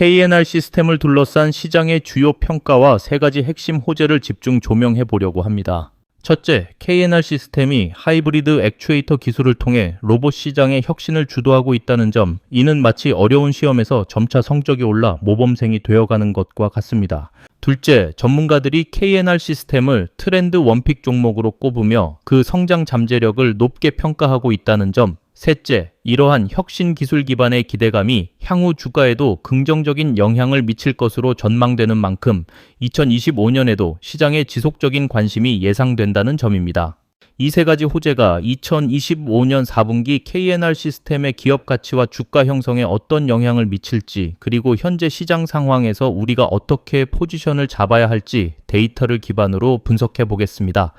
KNR 시스템을 둘러싼 시장의 주요 평가와 세 가지 핵심 호재를 집중 조명해 보려고 합니다. 첫째, KNR 시스템이 하이브리드 액추에이터 기술을 통해 로봇 시장의 혁신을 주도하고 있다는 점, 이는 마치 어려운 시험에서 점차 성적이 올라 모범생이 되어가는 것과 같습니다. 둘째, 전문가들이 KNR 시스템을 트렌드 원픽 종목으로 꼽으며 그 성장 잠재력을 높게 평가하고 있다는 점. 셋째, 이러한 혁신 기술 기반의 기대감이 향후 주가에도 긍정적인 영향을 미칠 것으로 전망되는 만큼 2025년에도 시장의 지속적인 관심이 예상된다는 점입니다. 이 세 가지 호재가 2025년 4분기 KNR 시스템의 기업 가치와 주가 형성에 어떤 영향을 미칠지, 그리고 현재 시장 상황에서 우리가 어떻게 포지션을 잡아야 할지 데이터를 기반으로 분석해 보겠습니다.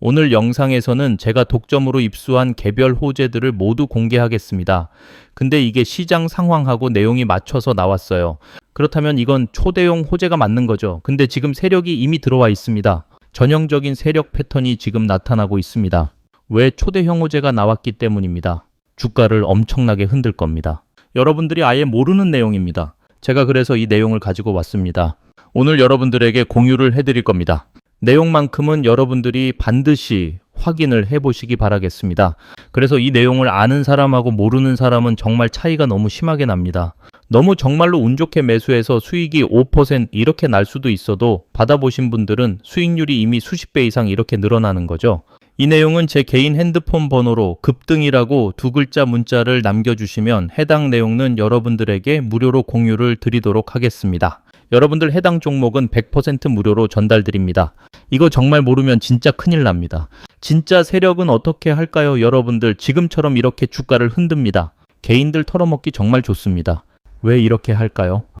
오늘 영상에서는 제가 독점으로 입수한 개별 호재들을 모두 공개하겠습니다. 근데 이게 시장 상황하고 내용이 맞춰서 나왔어요. 그렇다면 이건 초대형 호재가 맞는 거죠. 근데 지금 세력이 이미 들어와 있습니다. 전형적인 세력 패턴이 지금 나타나고 있습니다. 왜 초대형 호재가 나왔기 때문입니다. 주가를 엄청나게 흔들 겁니다. 여러분들이 아예 모르는 내용입니다. 제가 그래서 이 내용을 가지고 왔습니다. 오늘 여러분들에게 공유를 해드릴 겁니다. 내용만큼은 여러분들이 반드시 확인을 해보시기 바라겠습니다. 그래서 이 내용을 아는 사람하고 모르는 사람은 정말 차이가 너무 심하게 납니다. 너무 정말로 운 좋게 매수해서 수익이 5% 이렇게 날 수도 있어도 받아보신 분들은 수익률이 이미 수십 배 이상 이렇게 늘어나는 거죠. 이 내용은 제 개인 핸드폰 번호로 급등이라고 두 글자 문자를 남겨주시면 해당 내용은 여러분들에게 무료로 공유를 드리도록 하겠습니다. 여러분들 해당 종목은 100% 무료로 전달드립니다. 이거 정말 모르면 진짜 큰일 납니다. 진짜 세력은 어떻게 할까요? 여러분들 지금처럼 이렇게 주가를 흔듭니다. 개인들 털어먹기 정말 좋습니다. 왜 이렇게 할까요?